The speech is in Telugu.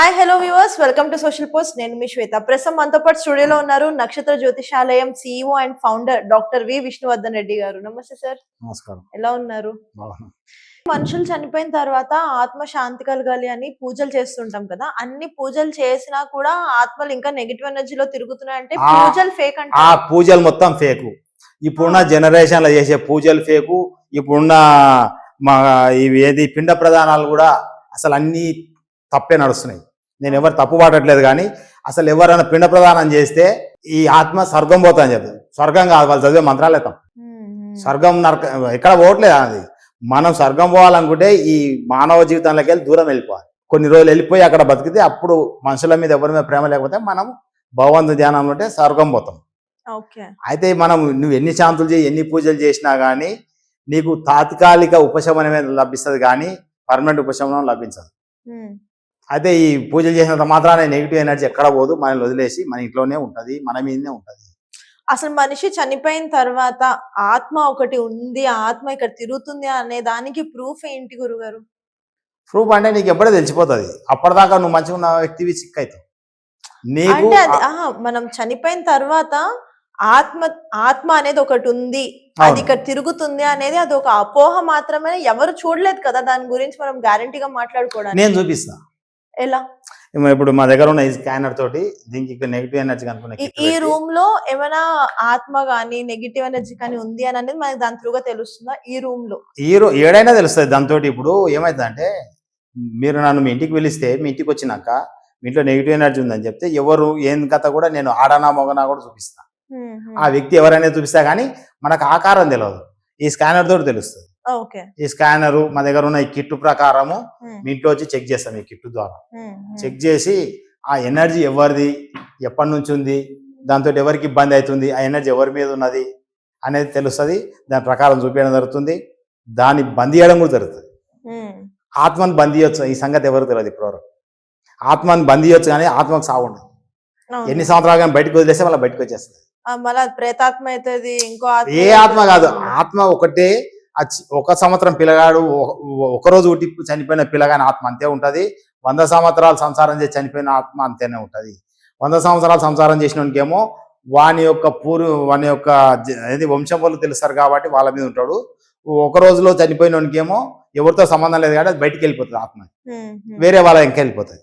Hi hello viewers welcome to social post నేను మీ శ్వేత. ప్రస్తుతం మనతో పాటు స్టూడియోలో ఉన్నారు నక్షత్ర జ్యోతిషాలయం CEO and founder doctor V Vishnuvardhan Reddy గారు. నమస్తే సార్ నమస్కారం. ఎలా ఉన్నారు? మనుషులు చనిపోయిన తర్వాత ఆత్మ శాంతి కలగాలి అని పూజలు చేస్తుంటాం కదా. అన్ని పూజలు చేసినా కూడా ఆత్మలు ఇంకా నెగిటివ్ ఎనర్జీలో తిరుగుతున్నాయంటే ఆ- పూజలు ఫేక్ ఆ అంటే పూజలు మొత్తం ఫేకు ఇప్పుడున్న జనరేషన్లో చేసే పూజలు ఫేకు ఇప్పుడున్న మా ఇవి ఏది పిండ ప్రధానాలు కూడా అసలు అన్ని తప్పే నడుస్తున్నాయి. నేను ఎవరు తప్పు పడట్లేదు కానీ అసలు ఎవరైనా పిండ ప్రదానం చేస్తే ఈ ఆత్మ స్వర్గం పోతా అని చెప్పి స్వర్గం కాదు వాళ్ళు చదివే మంత్రాలే తప్ప స్వర్గం నరక ఎక్కడ పోవట్లేదు అది. మనం స్వర్గం పోవాలనుకుంటే ఈ మానవ జీవితంలోకి వెళ్ళి దూరం వెళ్ళిపోవాలి. కొన్ని రోజులు వెళ్ళిపోయి అక్కడ బతికితే అప్పుడు మనుషుల మీద ఎవరి మీద ప్రేమ లేకపోతే మనం భగవంతు ధ్యానంలో ఉంటే స్వర్గం పోతాం. ఓకే. అయితే మనం నువ్వు ఎన్ని శాంతులు చేయి ఎన్ని పూజలు చేసినా కానీ నీకు తాత్కాలిక ఉపశమనమే లభిస్తుంది కానీ పర్మనెంట్ ఉపశమనం లభించదు. అయితే ఈ పూజలు చేసినంత మాత్రాన నెగిటివ్ ఎనర్జీ ఎక్కడ పోదు. మనల్ని వదిలేసి మన ఇంట్లోనే ఉంటుంది మన మీదనే ఉంటుంది. అసలు మనిషి చనిపోయిన తర్వాత ఆత్మ ఒకటి ఉంది ఆత్మ ఇక్కడ తిరుగుతుంది అనే దానికి ప్రూఫ్ ఏంటి గురుగారు? ప్రూఫ్ అంటే నీకు ఎప్పుడో తెలిసిపోతుంది. అప్పటిదాకా నువ్వు మంచిగా ఉన్న వ్యక్తివి సిక్ అవుతావు నీకు అంటే అది ఆహా, మనం చనిపోయిన తర్వాత ఆత్మ ఆత్మ అనేది ఒకటి ఉంది. అది అవును. ఇక్కడ తిరుగుతుంది అనేది అది ఒక అపోహ మాత్రమే. ఎవరు చూడలేదు కదా దాని గురించి మనం గ్యారంటీగా మాట్లాడుకోవడానికి. నేను చూపిస్తా. ఎలా? ఇప్పుడు మా దగ్గర ఉన్న ఈ స్కానర్ తోటి దీనికి నెగిటివ్ ఎనర్జీ కనుక్కున్న ఈ- రూమ్లో ఏమైనా ఆత్మ గానీ నెగిటివ్ ఎనర్జీ కానీ ఉంది అని అనేది మనకి దాని త్రూగా తెలుస్తుందా? ఈ రూమ్లో. ఈ రో ఏడైనా తెలుస్తుంది దాంతో ఇప్పుడు ఏమైందంటే మీరు నన్ను మీ ఇంటికి పిలిస్తే మీ ఇంటికి వచ్చినాక మీ ఇంట్లో నెగిటివ్ ఎనర్జీ ఉందని చెప్తే ఎవరు ఏం కథ కూడా నేను ఆడనా మొగనా కూడా చూపిస్తా. హ్మ్, హ్మ్. ఆ వ్యక్తి ఎవరైనా చూపిస్తా కానీ మనకు ఆకారం తెలియదు ఈ స్కానర్ తోటి తెలుస్తుంది. ఈ స్కానర్ మా దగ్గర ఉన్న ఈ కిట్టు ప్రకారము హ్మ్, మీ ఇంట్లో వచ్చి చెక్ చేస్తాం ఈ కిట్టు ద్వారా. హ్మ్, హ్మ్. చెక్ చేసి ఆ ఎనర్జీ ఎవరిది ఎప్పటి నుంచి ఉంది దాంతో ఎవరికి ఇబ్బంది అవుతుంది ఆ ఎనర్జీ ఎవరి మీద ఉన్నది అనేది తెలుస్తుంది. దాని ప్రకారం చూపించడం జరుగుతుంది. దాన్ని బంద్ చేయడం కూడా జరుగుతుంది. ఆత్మను బంద్ చేయొచ్చు. ఈ సంగతి ఎవరు తెలియదు ఇప్పటివరకు. ఆత్మను బంద్ చేయొచ్చు కానీ ఆత్మకు సాగు ఉండదు. ఎన్ని సంవత్సరాలు కానీ బయటకు వదిలేస్తే వాళ్ళ బయటకు వచ్చేస్తుంది. మళ్ళా ప్రేతాత్మ అవుతుంది ఇంకో ఏ ఆత్మ కాదు. ఆత్మ ఒకటే ఒక సంవత్సరం పిల్లగాడు ఒక- ఒక రోజు ఉట్టి చనిపోయిన పిల్లగాని ఆత్మ అంతే ఉంటది. వంద సంవత్సరాలు సంసారం చేసి చనిపోయిన ఆత్మ అంతేనే ఉంటది. వంద సంవత్సరాలు సంసారం చేసినోనికేమో వాని యొక్క పూర్వ వాని యొక్క ఏది వంశం వాళ్ళు తెలుస్తారు కాబట్టి వాళ్ళ మీద ఉంటాడు. ఒక రోజులో చనిపోయినోనికేమో ఎవరితో సంబంధం లేదు కాబట్టి అది బయటికి వెళ్ళిపోతుంది ఆత్మ. వేరే వాళ్ళ ఇంకా వెళ్ళిపోతుంది.